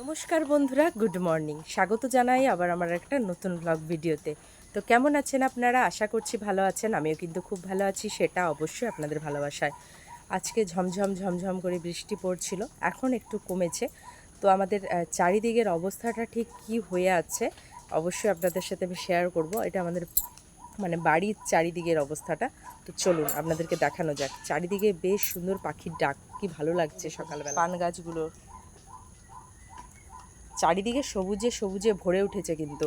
নমস্কার বন্ধুরা, good morning. স্বাগত জানাই আবার আমার একটা নতুন ব্লগ ভিডিওতে। তো কেমন আছেন আপনারা? আশা করছি ভালো আছেন। আমিও কিন্তু খুব ভালো আছি, সেটা অবশ্যই আপনাদের ভালোবাসায়। আজকে ঝমঝম ঝমঝম করে বৃষ্টি পড়ছিল, এখন একটু কমেছে। তো আমাদের চারিদিকের অবস্থাটা ঠিক কি হয়ে আছে, অবশ্যই আপনাদের সাথে আমি শেয়ার করব। এটা আমাদের মানে বাড়ির চারিদিকের অবস্থাটা। তো চলুন, আপনাদেরকে দেখানো যাক। চারিদিকে বেশ সুন্দর পাখির ডাক, কি ভালো লাগছে সকালবেলা। পান গাছগুলো চারিদিকে সবুজে সবুজে ভরে উঠেছে কিন্তু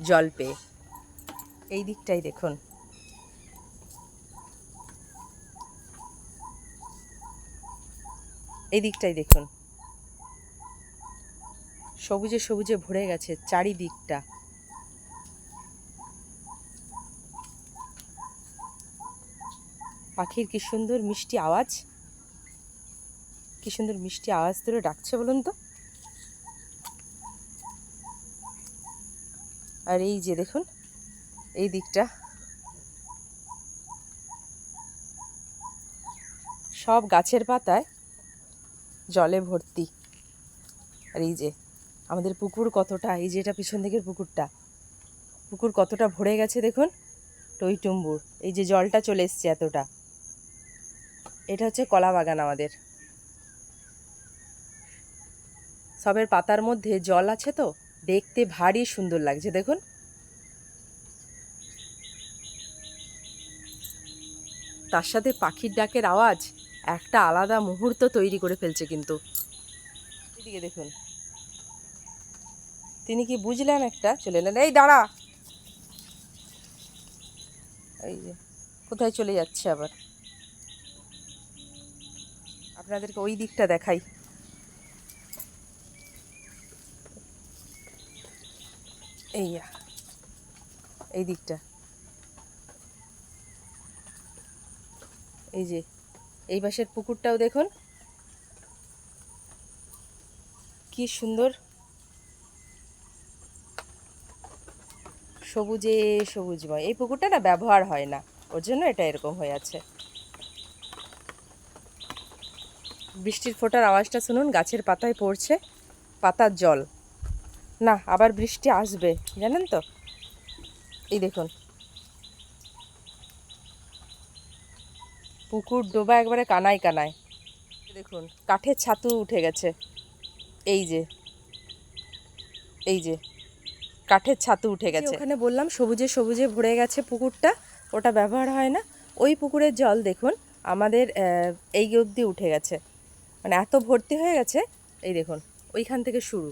জল পেয়ে। এই দিকটাই দেখুন। এই দিকটাই দেখুন। সবুজে সবুজে ভরে গেছে চারিদিকটা। পাখির কি সুন্দর মিষ্টি আওয়াজ? কি সুন্দর মিষ্টি আওয়াজ ধরে ডাকছে বলুন তো? আর এই যে দেখুন, এই দিকটা। সব গাছের পাতায় জলে ভর্তি। আর এই যে, আমাদের পুকুর কতটা, এই যে এটা পিছন দিকের পুকুরটা। পুকুর কতটা ভরে গেছে দেখুন টইটুম্বুর এই যে জলটা চলে এসছে এতটা। এটা হচ্ছে কলা বাগান আমাদের। সবের পাতার মধ্যে জল আছে তো? দেখতে ভারী সুন্দর লাগছে, দেখুন। তার সাথে পাখির ডাকের আওয়াজ, একটা আলাদা মুহূর্ত তৈরি করে ফেলছে কিন্তু। এদিকে দেখুন। তিনি কি বুঝলেন একটা? চলে এলেন। এই দাঁড়া! এই যে, কোথায় চলে যাচ্ছে আবার? আপনাদেরকে ওই দিকটা দেখাই। এই এই দিকটা। এই যে, এই পাশের পুকুরটাও দেখুন। কি সুন্দর। সবুজে সবুজময় এই পুকুরটা না ব্যবহার হয় না। ওর জন্য এটা এরকম হয়ে আছে। বৃষ্টির ফোঁটার আওয়াজটা শুনুন, গাছের পাতায় পড়ছে, পাতার জল। না আবার বৃষ্টি আসবে জানেন তো? এই দেখুন। পুকুর ডোবা একবারে কানায় কানায়। দেখুন কাঠের ছাতু উঠে গেছে। এই যে এই যে কাঠের ছাতু উঠে গেছে। ওখানে বললাম সবুজে সবুজে ভরে গেছে পুকুরটা ওটা ব্যবহার হয় না। ওই পুকুরের জল দেখুন আমাদের এই অবধি উঠে গেছে। মানে এত ভর্তি হয়ে গেছে এই দেখুন ওইখান থেকে শুরু।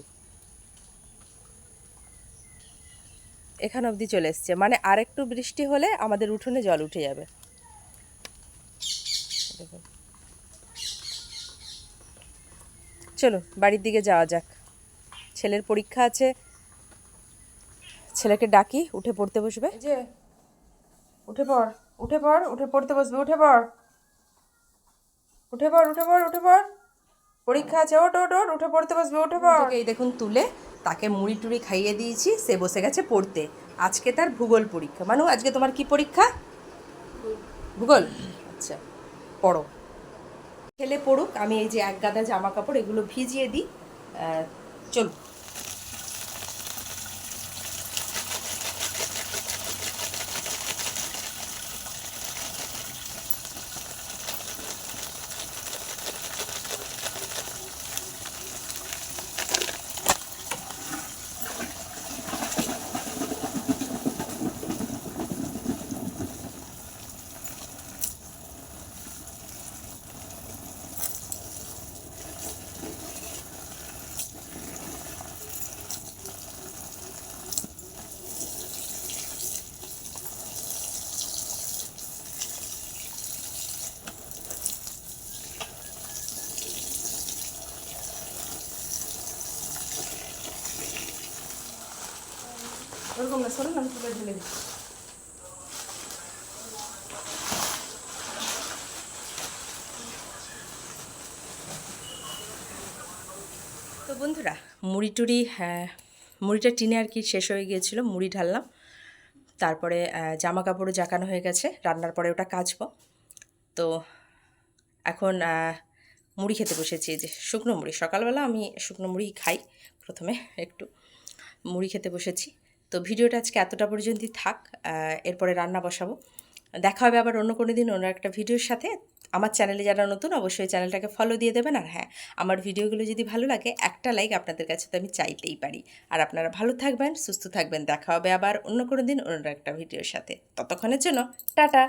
এখান অবধি চলে এসছে। মানে আরেকটু বৃষ্টি হলে আমাদের উঠোনে জল উঠে যাবে। চলো বাড়ির দিকে যাওয়া যাক। ছেলের পরীক্ষা আছে। ছেলেকে ডাকি, উঠে পড়তে বসবে। যে, উঠে পড় উঠে পড়, উঠে পড়তে বসবে, উঠে পড়। উঠে পড় উঠে পড় উঠে পড়। পরীক্ষা আছে ওট ওট ওট উঠে পড়তে বসবে উঠে পড়। এই দেখুন তুলে তাকে মুড়ি টুড়ি খাইয়ে দিয়েছি সে বসে গেছে পড়তে। আজকে তার ভূগোল পরীক্ষা। মানু আজকে তোমার কি পরীক্ষা? ভূগোল। আচ্ছা পড়ো। ছেলে পড়ুক আমি এই যে এক গাদা জামা কাপড় এগুলো ভিজিয়ে দিই। আহ, ওরকম না তুলে ঢেলে দিই তো বন্ধুরা, মুড়ি টুড়ি হ্যাঁ মুড়িটা টিনে আর কি শেষ হয়ে গিয়েছিল, মুড়ি ঢাললাম। তারপরে জামা কাপড়ও জাকানো হয়ে গেছে, রান্নার পরে ওটা কাচবো। তো এখন মুড়ি খেতে বসেছি যে শুকনো মুড়ি। সকালবেলা আমি শুকনো মুড়ি খাই প্রথমে একটু। মুড়ি খেতে বসেছি। তো ভিডিওটা আজকে এতটা পর্যন্তই থাক এরপরে রান্না বসাবো। দেখা হবে আবার অন্য কোনো দিন অন্য একটা ভিডিওর সাথে। আমার চ্যানেলে যারা নতুন, অবশ্যই চ্যানেলটাকে ফলো দিয়ে দেবেন। আর হ্যাঁ আমার ভিডিওগুলো যদি ভালো লাগে, একটা লাইক আপনাদের কাছে তো আমি চাইতেই পারি। আর আপনারা ভালো থাকবেন, সুস্থ থাকবেন। দেখা হবে আবার অন্য কোনো দিন অন্য একটা ভিডিওর সাথে। ততক্ষণের জন্য, টাটা!